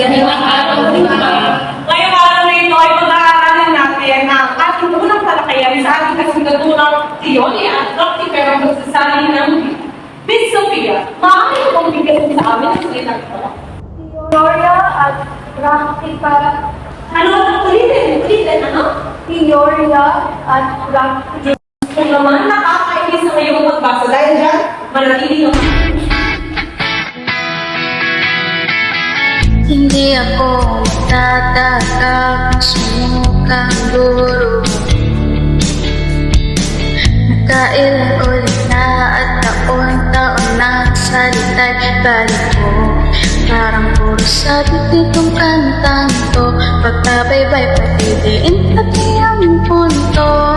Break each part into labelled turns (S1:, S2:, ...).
S1: Magandang araw din pa. Ngayong araw na ito ay pag-aaralan natin ang ating unang talakayan sa ating kasundatunang teorya at Dr. praktikang pagsasabi ng Miss Sophia. Maaari mo bang bigyan sa amin ang salitang ito?
S2: Teorya at praktika.
S1: Ano? Ulitin, ulitin, ano?
S2: Teorya at praktika.
S3: Hindi ako tataka kung sumukang guro. Nakailan ulit na at taon-taon na salita'y balik ko. Parang puro sabi ditong kantang to. Pagkabaybay patidiin pati ang punto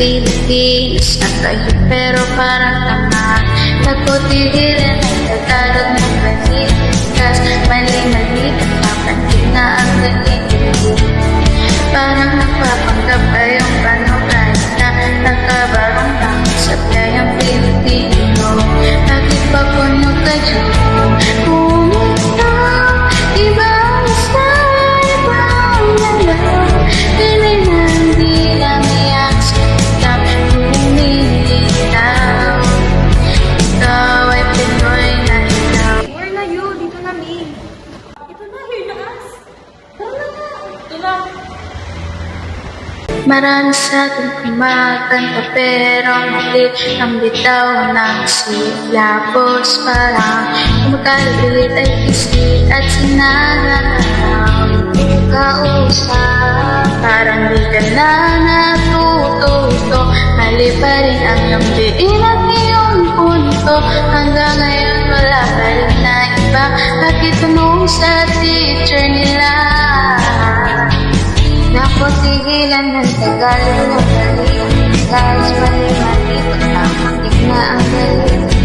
S3: Nagka-Pilipinas na kayo pero parang tama. Nagkutigilan ang Tagalog ng Balikas Mali-mali Marami sa atin kumakanta pero mali ang bitaw ng silabos Parang kumakalit ay kisi at sinananaw
S4: Kausap.
S3: Parang di ka na natututo Mali pa rin ang iyong diin at iyong punto. Hanggang ngayon wala pa rin na iba. Bakit sa teacher nila
S4: Naku, tigilan ng Tagalog na galing Guys, mali-mali. Pagkakatik na ang galing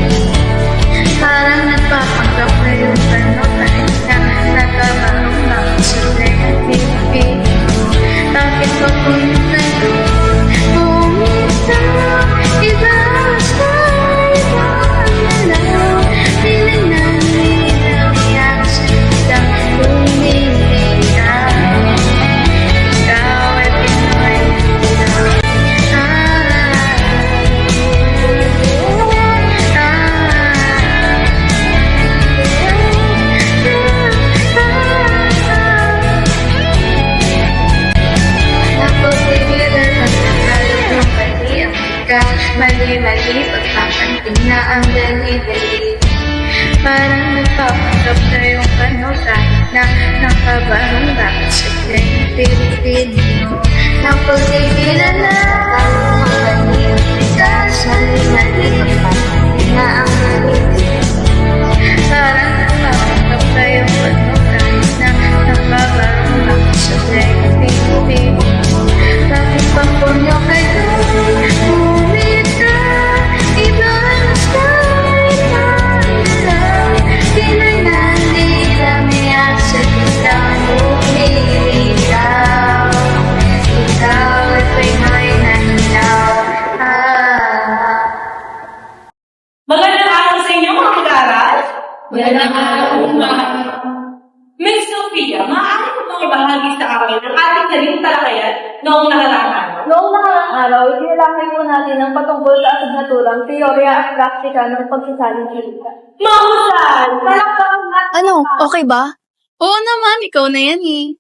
S3: ika Mali-mali pagpapanting na ang dali-dali Parang nagpapanggap na yung kanutan na nakabarong bakit sa ng Pilipino Napupigilan na
S1: Magandang araw, ma'am. Miss Sophia, maaari mo bang ibahagi sa amin ang ating naging talakayan noong nakaraang araw?
S2: Noong nakaraang araw, itinalakay po natin ang patungkol sa asignaturang teorya at praktika ng pagsasaling salita.
S1: Mahusay!
S2: Palakpakan natin Ano, okay
S5: ba? Oo naman, ikaw na yan eh.